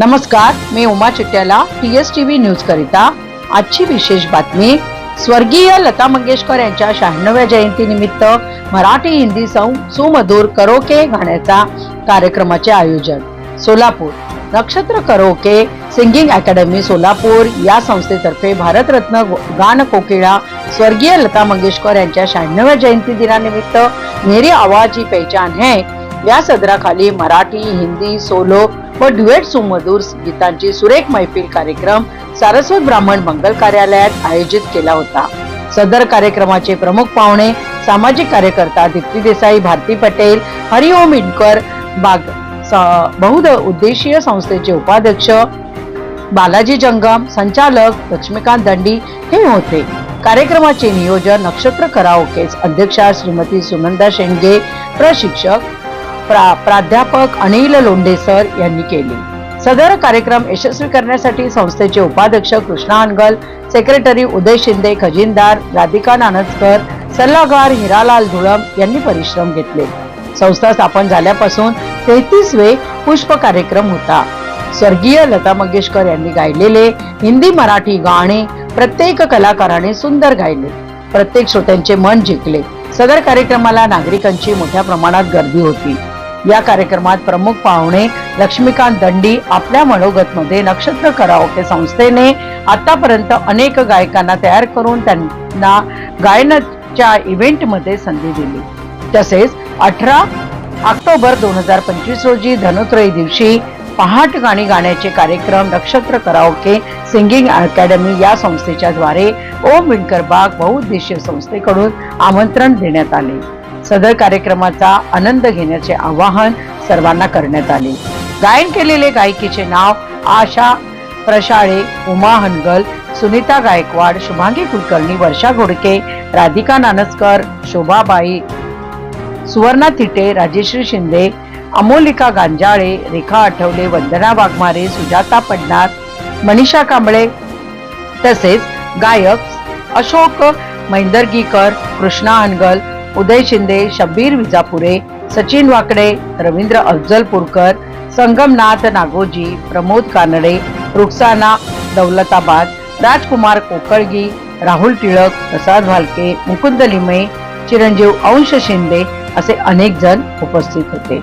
नमस्कार मी Uma Chittyala T S T V news करिता आजची विशेष बातमी. स्वर्गीय लता मंगेशकर यांच्या शहाण्णव्या जयंती निमित्त मराठी हिंदी सौ सुमधुर करोके गाण्याचा कार्यक्रमाचे आयोजन. सोलापूर. नक्षत्र करोके सिंगिंग अकॅडमी सोलापूर या संस्थेतर्फे भारतरत्न गान कोकिळा स्वर्गीय लता मंगेशकर यांच्या शहाण्णव्या जयंती दिनानिमित्त मेरी आवाज ही पहचान है. या सदराखाली मराठी हिंदी सोलो व ड्युएट सुमधूर गीतांची सुरेख मैफिल कार्यक्रम सारस्वत ब्राह्मण मंगल कार्यालयात आयोजित केला होता. सदर कार्यक्रमाचे प्रमुख पाहुणे सामाजिक कार्यकर्ता दीप्ती देसाई भारती पटेल हरिओम इनकर बाग बहुद बहुध उद्देशीय संस्थेचे उपाध्यक्ष बालाजी जंगम संचालक लक्ष्मीकांत दंडी हे होते. कार्यक्रमाचे नियोजन नक्षत्र कराओकेच अध्यक्षा श्रीमती सुनंदा शेंडगे प्रशिक्षक प्रा, प्राध्यापक अनिल लोंढे सर यांनी केले. सदर कार्यक्रम यशस्वी करण्यासाठी संस्थेचे उपाध्यक्ष कृष्णा अनगल सेक्रेटरी उदय शिंदे खजिनदार राधिका नानसकर सल्लागार हिरालाल धुळम यांनी परिश्रम घेतले. संस्था स्थापन झाल्यापासून तेहतीसवे पुष्प कार्यक्रम होता. स्वर्गीय लता मंगेशकर यांनी गायलेले हिंदी मराठी गाणे प्रत्येक कलाकाराने सुंदर गायले. प्रत्येक श्रोत्यांचे मन जिंकले. सदर कार्यक्रमाला नागरिकांची मोठ्या प्रमाणात गर्दी होती. या कार्यक्रमात प्रमुख पाहुणे लक्ष्मीकांत दंडी आपल्या मनोगत मध्ये नक्षत्र कराओके संस्थेने आतापर्यंत अनेक गायकांना तयार करून त्यांना गायनाच्या इव्हेंटमध्ये संधी दिली. तसेच अठरा ऑक्टोबर दोन हजार पंचवीस रोजी धनुत्रयी दिवशी पहाट गाणी गाण्याचे कार्यक्रम नक्षत्र कराओके सिंगिंग अकॅडमी या संस्थेच्या द्वारे ओम विणकर बाग बहुउद्देशीय संस्थेकडून आमंत्रण देण्यात आले. सदर कार्यक्रमाचा आनंद घेण्याचे आवाहन सर्वांना करण्यात आले. गायन केलेले गायिकेचे नाव आशा प्रशाळे उमा हनगल सुनीता गायकवाड शुभांगी कुलकर्णी वर्षा घोडके राधिका नानसकर शोभाबाई सुवर्णा थिटे राजेश्री शिंदे अमोलिका गांजाळे रेखा आठवले वंदना वाघमारे सुजाता पडणार मनीषा कांबळे तसेच गायक अशोक मैंदर्गीकर कृष्णा हनगल उदय शिंदे शब्बीर विजापुरे सचिन वाकडे रवींद्र अफजलपूरकर संगमनाथ नागोजी प्रमोद कानडे रुक्साना दौलताबाद राजकुमार कोकळगी राहुल टिळक प्रसाद भालके मुकुंद लिमे चिरंजीव अंश शिंदे असे अनेक जण उपस्थित होते.